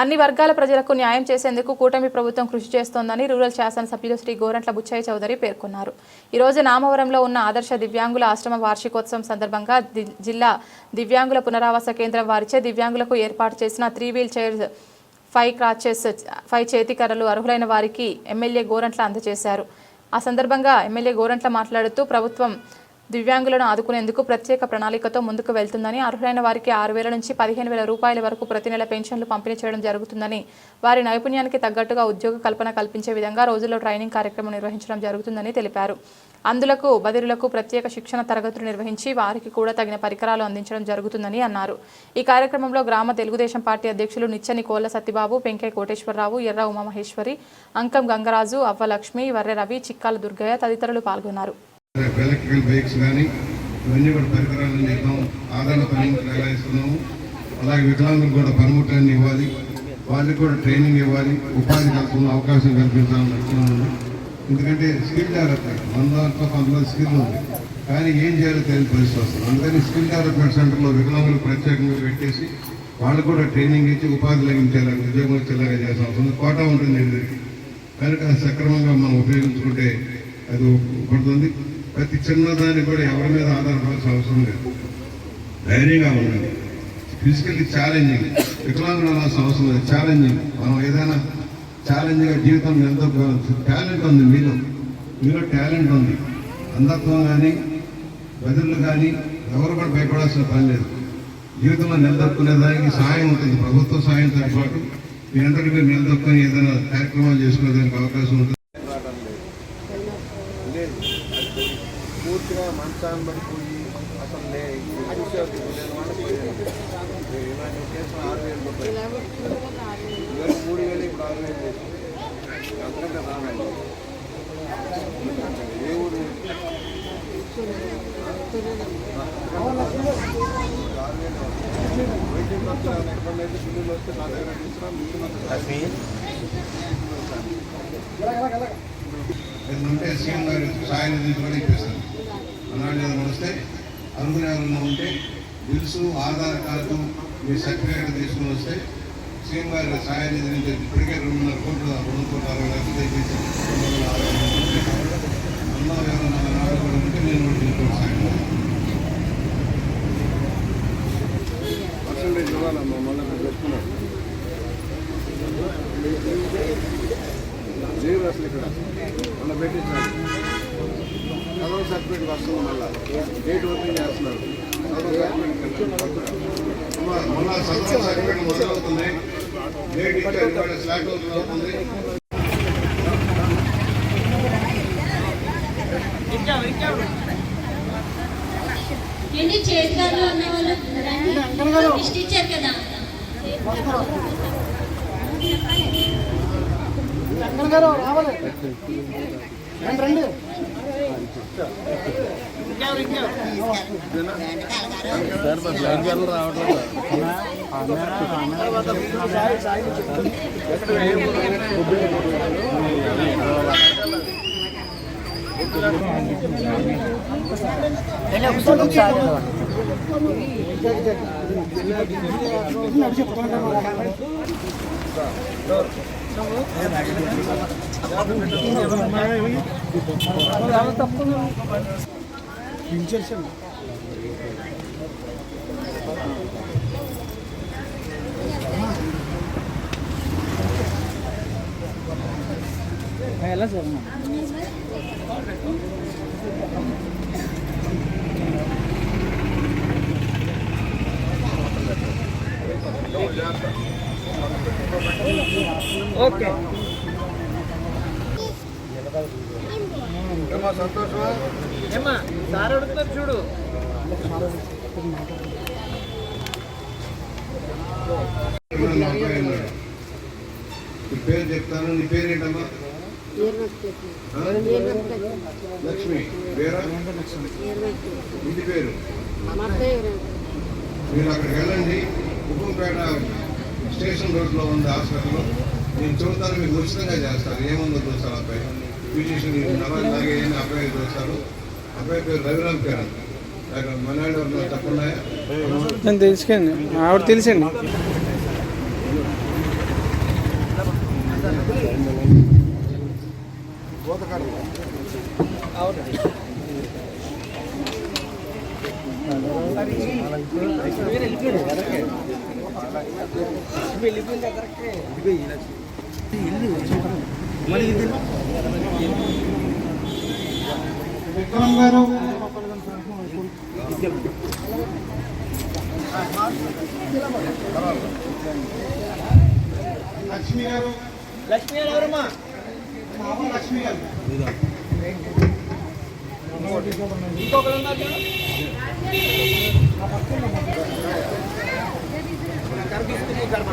అన్ని వర్గాల ప్రజలకు న్యాయం చేసేందుకు కూటమి ప్రభుత్వం కృషి చేస్తోందని రూరల్ శాసనసభ్యులు శ్రీ గోరంట్ల బుచ్చయ్య చౌదరి పేర్కొన్నారు. ఈరోజు నామవరంలో ఉన్న ఆదర్శ దివ్యాంగుల ఆశ్రమ వార్షికోత్సవం సందర్భంగా జిల్లా దివ్యాంగుల పునరావాస కేంద్రం వారిచే దివ్యాంగులకు ఏర్పాటు చేసిన three wheel chairs five crutches five చేతికర్రలు అర్హులైన వారికి ఎమ్మెల్యే గోరంట్ల అందజేశారు. ఆ సందర్భంగా ఎమ్మెల్యే గోరంట్ల మాట్లాడుతూ ప్రభుత్వం దివ్యాంగులను ఆదుకునేందుకు ప్రత్యేక ప్రణాళికతో ముందుకు వెళ్తుందని అర్హులైన వారికి ఆరు వేల నుంచి పదిహేను వేల రూపాయల వరకు ప్రతి నెల పెన్షన్లు పంపిణీ చేయడం జరుగుతుందని వారి నైపుణ్యానికి తగ్గట్టుగా ఉద్యోగ కల్పన కల్పించే విధంగా రోజుల్లో ట్రైనింగ్ కార్యక్రమం నిర్వహించడం జరుగుతుందని తెలిపారు. అందులకు బదిరులకు ప్రత్యేక శిక్షణ తరగతులు నిర్వహించి వారికి కూడా తగిన పరికరాలు అందించడం జరుగుతుందని అన్నారు. ఈ కార్యక్రమంలో గ్రామ తెలుగుదేశం పార్టీ అధ్యక్షులు నిచ్చని కోళ్ళ సత్యబాబు పెంకయ్య కోటేశ్వరరావు ఎర్ర ఉమామహేశ్వరి అంకం గంగరాజు అవ్వలక్ష్మి వర్రె రవి చిక్కాల దుర్గయ్య తదితరులు పాల్గొన్నారు. ఎలక్ట్రికల్ బైక్స్ కానీ ఇవన్నీ కూడా పరికరాలను ఇద్దాం ఆదాయ పనిముట్లు ఎలా ఇస్తున్నాము అలాగే వికలాంగులకు కూడా పనిముట్లన్నీ ఇవ్వాలి వాళ్ళకి కూడా ట్రైనింగ్ ఇవ్వాలి ఉపాధి కల్పన అవకాశం కల్పించాలని నడుస్తున్నాము. ఎందుకంటే స్కిల్ డెవలప్మెంట్ మన దాంట్లో కొంతమంది స్కిల్ ఉంది కానీ ఏం చేయాలో తెలియని పరిస్థితి వస్తుంది. అందుకని స్కిల్ డెవలప్మెంట్ సెంటర్లో వికలాంగులు ప్రత్యేకంగా పెట్టేసి వాళ్ళకు కూడా ట్రైనింగ్ ఇచ్చి ఉపాధి లభించేలాగా ఉద్యోగం వచ్చేలాగా చేస్తాం. అవసరం కోట ఉంటుంది కనుక సక్రమంగా మనం ఉపయోగించుకుంటే అది పడుతుంది ప్రతి చిన్నదాన్ని కూడా ఎవరి మీద ఆధారపడాల్సిన అవసరం లేదు. ధైర్యంగా ఉండండి. ఫిజికల్లీ ఛాలెంజింగ్ వికలాంగులు అనాల్సిన అవసరం లేదు. ఛాలెంజింగ్ మనం ఏదైనా ఛాలెంజ్గా జీవితం ఎంతో టాలెంట్ ఉంది మీలో. మీలో టాలెంట్ ఉంది. అంధత్వం కానీ బదులు కానీ ఎవరు కూడా భయపడాల్సిన పని లేదు. జీవితంలో నిలదొక్కునే దానికి సహాయం ఉంటుంది. ప్రభుత్వ సహాయంతో పాటు మీ అందరికీ మీరు నిలదొక్కుని ఏదైనా కార్యక్రమాలు చేసుకునేదానికి అవకాశం ఉంటుంది. పూర్తిగా మంచాన్ని పడిపోయి అసలు లే చూసేది నేను ఇలాంటి కేసులు ఆరు వేలు రూపాయలు ఇవన్నీ మూడు వేలు ఇప్పుడు ఆరు వేలు అంతకంటే రానండి ఏ ఊరు? వైద్యం ఖర్చు ఎక్కడ అయితే బిల్లులు వస్తే నా దగ్గర తీసుకున్నాం బిల్లు ఏదైనా ఉంటే సీఎం గారు సాయం నిధి కూడా ఇప్పిస్తారు. అలాంటి ఏదైనా వస్తే అనుకునే ఎవరైనా ఉంటే బిల్స్ ఆధార్ కార్డు మీ సర్టిఫికేట్ తీసుకుని వస్తే సీఎం గారి సాయం నిధి నుంచి ఇప్పటికే రెండున్నర కోట్లు రెండు కోట్ల అరవై లక్షలు తెప్పించి రెండు వందల అరవై ఐదు ఉంటే అందులో ఎవరైనా నాలుగు కూడా ఉంటే నేను కూడా దీనికి కూడా సాయం చేస్తాను. పర్సంటేజ్ ఇవ్వాలమ్మా మళ్ళీ మీరు పెట్టుకున్నాడు జీరో అసలు ఇక్కడ. మళ్ళీ పెట్టించాలి చదవ సర్టిఫికేట్ వస్తుంది మళ్ళీ. డేట్ ఓపెన్ చేస్తున్నారు. మళ్ళా సర్టిఫికేట్ మొదలవుతుంది డేట్ ఇచ్చారు ఇవాళ స్లాట్ ఓపెన్ అవుతుంది ఏంటి చేతికారులు ఉన్న వాళ్ళు రండి ఇచ్చారు కదా. శంకర్ గారు రావాలి. రండి రావట్లేదు సంతోషమా ఏమ్మా సార్ అడుగుతున్నారు చూడు ఎవరైనా నా అబ్బాయి ఉన్నాడు. నీ పేరు చెప్తాను నీ పేరు ఏంటమ్మా? లక్ష్మి. వేరా ఇంటి పేరు? మీరు అక్కడికి వెళ్ళండి. ఉప్పంపేట స్టేషన్ రోడ్లో ఉంది హాస్పిటల్లో నేను చూస్తాను మీకు ఉచితంగా చేస్తారు. ఏముందో చూస్తారు అబ్బాయి? ఫిజిషియన్ నలభై తాగే అబ్బాయి చూస్తారు? అబ్బాయి పేరు రవిరామ్ పేరు అక్కడ మనాడు తప్పున్నాయా? నేను తెలుసుకోండి. ఆవిడ తెలిసండి. విక్రమ్ గారు లక్ష్మి గారు. లక్ష్మీ గారు ఎవరమ్మా? మామ లక్ష్మి గారు. ఇంకొకరు ఉన్నారు చూడు. ఇక్కడ చేశారు